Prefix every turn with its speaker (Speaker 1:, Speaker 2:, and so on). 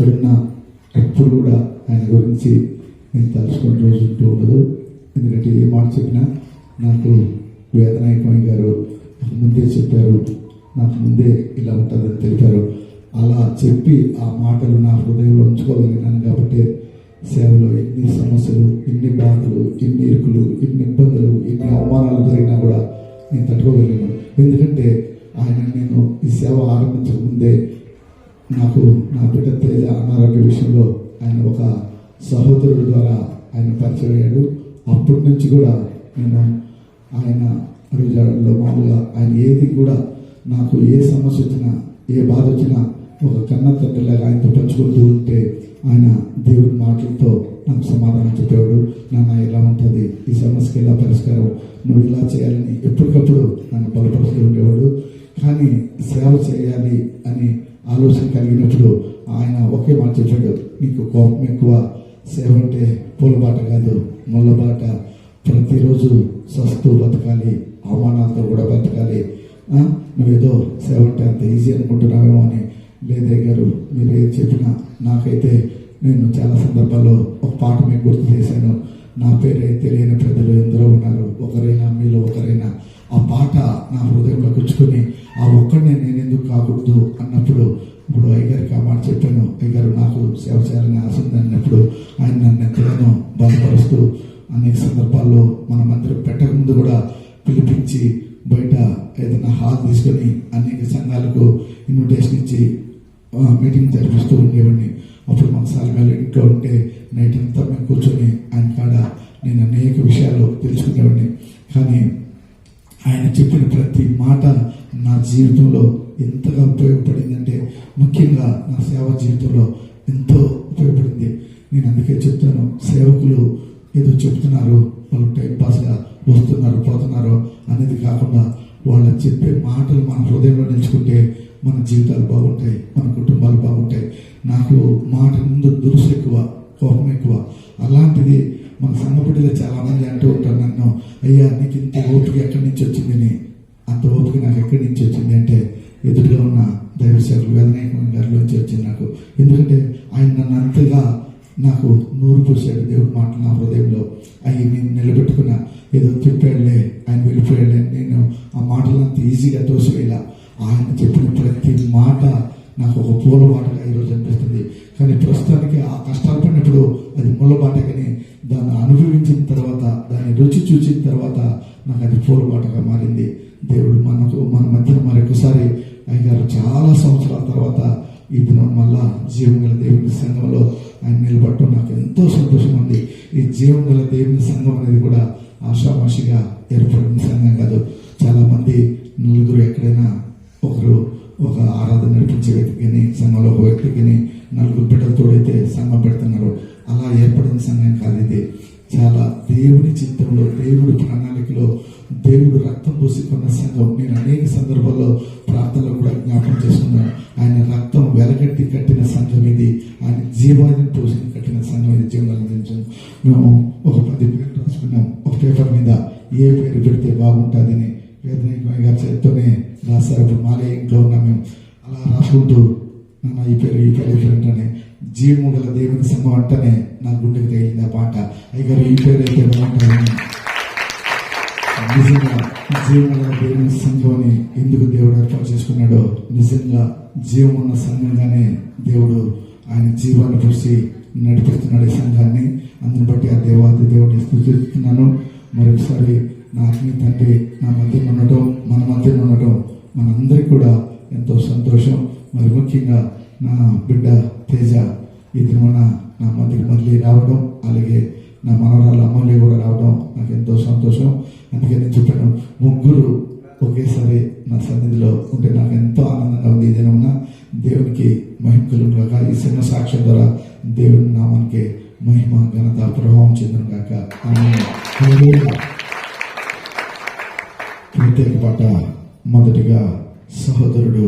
Speaker 1: ఎక్కడున్నా ఎప్పుడు కూడా ఆయన గురించి నేను తలుచుకునే రోజు ఉంటూ ఉండదు. ఎందుకంటే ఏ మాట చెప్పినా నాకు వేదన గారు నాకు ముందే చెప్పారు. నాకు ముందే ఇలా ఉంటుందని తెలిపారు. అలా చెప్పి ఆ మాటలు నా హృదయంలో ఉంచుకోగలిగినాను కాబట్టి సేవలో ఎన్ని సమస్యలు ఎన్ని బాధలు ఎన్ని ఇరుకులు ఎన్ని ఇబ్బందులు ఎన్ని అవమానాలు జరిగినా కూడా నేను తట్టుకోగలిగాను. ఎందుకంటే ఆయన నేను ఈ సేవ ఆరంభించక ముందే నాకు నా బిడ్డ తేజ అనారోగ్య విషయంలో ఆయన ఒక సహోదరుడు ద్వారా ఆయన పరిచయం అయ్యాడు. అప్పటి నుంచి కూడా నేను ఆయన అడుగుజాడల్లో మామూలుగా ఆయన ఏది కూడా నాకు ఏ సమస్య వచ్చినా ఏ బాధ వచ్చినా ఒక కన్న తండ్రిలాగా ఆయనతో పంచుకుంటూ ఉంటే ఆయన దేవుడి మాటలతో నాకు సమాధానం చెప్పేవాడు. నాన్న ఇలా ఉంటుంది? ఈ సమస్యకి ఎలా పరిష్కారం? నువ్వు ఇలా చేయాలని ఎప్పటికప్పుడు నన్ను బలపరుస్తూ ఉండేవాడు. కానీ సేవ చేయాలి అని ఆలోచన కలిగినప్పుడు ఆయన ఒకే మాట చెప్పాడు. నీకు కోపం ఎక్కువ సేవ అంటే పూలబాట కాదు. ముళ్ళబాట ప్రతిరోజు సస్తూ బతకాలి అవమానాలతో కూడా బతకాలి. నువ్వేదో సేవ అంటే అంత ఈజీ అనుకుంటున్నావేమో అని లేదే గారు మీరు ఏది చెప్పినా నాకైతే నేను చాలా సందర్భాల్లో ఒక పాట మీకు గుర్తు చేశాను. నా పేరే తెలియని ప్రజలు గారు నాకు సేవ చేయాలని ఆశ అన్నప్పుడు ఆయన నన్ను ఎంతగానో బలపరుస్తూ అనేక సందర్భాల్లో మన మందిరం పెట్టక ముందు కూడా పిలిపించి బయట ఏదైనా హాల్ తీసుకొని అనేక సంఘాలకు ఇన్విటేషన్ ఇచ్చి మీటింగ్ జరిపిస్తూ ఉండేవాడిని. అప్పుడు మన సాలమేలు ఇంట్లో ఉంటే నైట్ అంతా మేము కూర్చొని ఆయన కాడ నేను అనేక విషయాలు తెలుసుకునేవాడిని. కానీ ఆయన చెప్పిన ప్రతి మాట నా జీవితంలో ఎంతగా ఉపయోగపడిందంటే ముఖ్యంగా నా సేవా జీవితంలో ఎంతో ఉపయోగపడింది. నేను అందుకే చెప్తాను సేవకులు ఏదో చెప్తున్నారు వాళ్ళు టైం పాస్గా వస్తున్నారు పోతున్నారు అనేది కాకుండా వాళ్ళు చెప్పే మాటలు మన హృదయంలో నిలుచుకుంటే మన జీవితాలు బాగుంటాయి మన కుటుంబాలు బాగుంటాయి. నాకు మాట ముందు దురుసు ఎక్కువ కోపం ఎక్కువ. అలాంటిది మన సంఘ చాలామంది చాలా మంది అంటూ ఉంటారు నన్ను అయ్యా నీకు ఇంత ఓపిక ఎక్కడి నుంచి వచ్చిందని అంత ఓపిక నాకు ఎక్కడి నుంచి వచ్చింది? అంటే ఎదురుగా ఉన్న దైవ సేవకులు వేదనాయకమైన గారిలోంచి వచ్చింది నాకు. ఎందుకంటే ఆయన నన్ను అంతగా నాకు నూరు పూసాడు దేవుడు మాట నా హృదయంలో. అవి నేను నిలబెట్టుకున్న. ఏదో చెప్పాడులే ఆయన వెళ్ళిపోయాడులే నేను ఆ మాటలు అంత ఈజీగా తోసివేయాల. ఆయన చెప్పిన ప్రతి మాట నాకు ఒక పూల మాటగా ఈరోజు అనిపిస్తుంది. కానీ ప్రస్తుతానికి ఆ కష్టాలు పడినప్పుడు అది మూల కానీ దాన్ని అనుభవించిన తర్వాత దాన్ని రుచి చూసిన తర్వాత నాకు అది పూల బాటగా మారింది. దేవుడు మనకు మన మధ్యన మరొకసారి అయ్యారు చాలా సంవత్సరాల తర్వాత ఈ దినం మళ్ళా జీవం గల దేవుని సంఘంలో ఆయన నిలబడటం నాకు ఎంతో సంతోషం ఉంది ఈ జీవం గల దేవుని సంఘం అనేది కూడా ఆషామాషిగా ఏర్పడిన సంఘం కాదు. చాలామంది నలుగురు ఎక్కడైనా ఒకరు ఒక ఆరాధన నడిపించే వ్యక్తి కానీ సంఘంలో ఒక వ్యక్తి కానీ నలుగురు బిడ్డలతోడైతే సంఘం పెడుతున్నారు. అలా ఏర్పడిన సంఘం కాదు ఇది. చాలా దేవుని చిత్తంలో దేవుడి ప్రణాళికలో దేవుడు రక్తం పోసి కొన్న సంఘం. నేను అనేక సందర్భాల్లో ప్రార్థనలో కూడా జ్ఞాపకం చేసుకున్నాను ఆయన రక్తం వెలగట్టి కట్టిన సంఘం ఇది. ఆయన జీవాన్ని పోసి కట్టిన సంఘం ఇది. జీవనం మేము ఒక పది పేరు రాసుకున్నాం. ఒక పేపర్ మీద ఏ పేరు పెడితే బాగుంటుందని వేదనాయకమయ్య గారి చేతితోనే రాశారు. ఇప్పుడు మాలే ఇంట్లో ఉన్నాం మేము. అలా రాసుకుంటూ నా ఈ పేరు ఈ పేరు ఈ పేరు అంటేనే జీవము గల దేవుని సంఘం అంటేనే నా గుండెకి తగిలింది ఆ పాట. అయ్యారు ఈ పేరు అయితే బాగుంటుంది నిజంగా జీవన దేవుని సంఘాన్ని ఎందుకు దేవుడు ఏర్పాటు చేసుకున్నాడో నిజంగా జీవమున్న సంఘంగానే దేవుడు ఆయన జీవాన్ని చూసి నడిపిస్తున్నాడు ఈ సంఘాన్ని. అందుని బట్టి ఆ దేవాది దేవుడిని స్థుతిస్తున్నాను. మరొకసారి నా అగ్ని తండ్రి నా మధ్య ఉండటం మన మధ్య ఉండటం మనందరికీ కూడా ఎంతో సంతోషం. మరి ముఖ్యంగా నా బిడ్డ తేజ ఈ దినమున నా మధ్యకి మళ్ళీ రావడం అలాగే నా మనవరాలు అమ్మలే కూడా రావడం నాకు ఎంతో సంతోషం. అందుకే నేను చెప్పాను ముగ్గురు ఒకేసారి నా సన్నిధిలో ఉంటే నాకు ఎంతో ఆనందంగా ఉంది. ఏదైనా దినమున దేవునికి మహిమ కాక ఈ చిన్న సాక్ష్యం ద్వారా దేవుని నామానికి మహిమ ఘనత ప్రభావం చెందిన కాక ప్రత్యేక పాట మొదటిగా సహోదరుడు